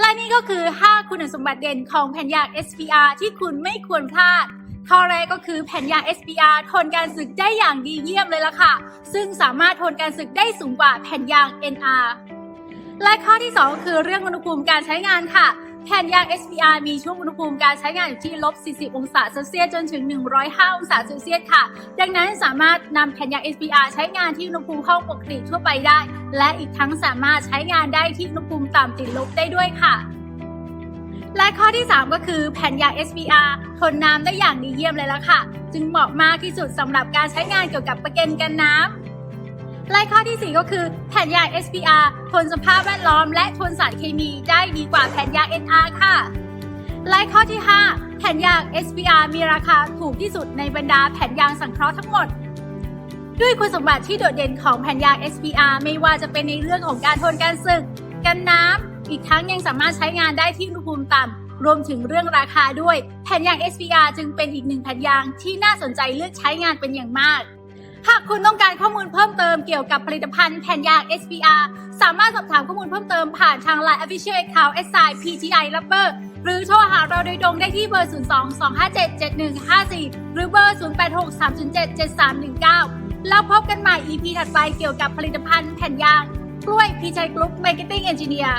และนี่ก็คือ 5 คุณสมบัติเด่นของแผ่นยาง SPR ที่คุณไม่ควรพลาด ข้อแรกก็คือแผ่นยาง SPR ทนการสึกได้อย่างดีเยี่ยมเลยล่ะค่ะ ซึ่งสามารถทนการสึกได้สูงกว่าแผ่นยาง NR และข้อที่2ก็คือเรื่องอุณหภูมิการใช้งานค่ะ แผ่นยาง SPR มีช่วงอุณหภูมิการใช้งานอยู่ที่ลบ 40 องศาเซลเซียสจนถึง 105 องศาเซลเซียสค่ะ ดังนั้นสามารถนำแผ่นยาง SPR ใช้งานที่อุณหภูมิห้องปกติทั่วไปได้ และอีกทั้งสามารถใช้งานได้ที่อุณหภูมิต่ำติดลบได้ด้วยค่ะและข้อที่ 3 ก็คือแผ่นยาง SPR ทนน้ำได้อย่างดีเยี่ยมเลยละค่ะ จึงเหมาะมากที่สุดสำหรับการใช้งานเกี่ยวกับประกันกันน้ำ และข้อที่ 4 ก็คือแผ่นยาง SPR ทนสภาพแวดล้อม และทนสารเคมีได้ดีกว่าแผ่นยาง NR ค่ะและข้อที่ 5 แผ่นยาง SPR มีราคาถูกที่สุดในบรรดาแผ่นยางสังเคราะห์ทั้งหมด ด้วยคุณสมบัติที่โดดเด่นของแผ่นยาง SPR ไม่ว่าจะเป็นในเรื่องของการทนการสึก กันน้ำ อีกทั้งยังสามารถใช้งานได้ที่อุณหภูมิต่ำ รวมถึงเรื่องราคาด้วย แผ่นยาง SPR จึงเป็นอีกหนึ่งแผ่นยางที่น่าสนใจเลือกใช้งานเป็นอย่างมาก หากคุณต้องการข้อมูลเพิ่มเติมเกี่ยวกับผลิตภัณฑ์แผ่นยาง SPR สามารถสอบถามข้อมูลเพิ่มเติมผ่านทาง Line Official Account SI PTI Rubber หรือโทรหาเราโดยตรงได้ที่เบอร์ 02-257-7154 หรือเบอร์ 0863077319 แล้วพบกันใหม่ EP ถัดไปเกี่ยวกับผลิตภัณฑ์แผ่นยางกล้วยพีชัยกรุ๊ป Marketing Engineer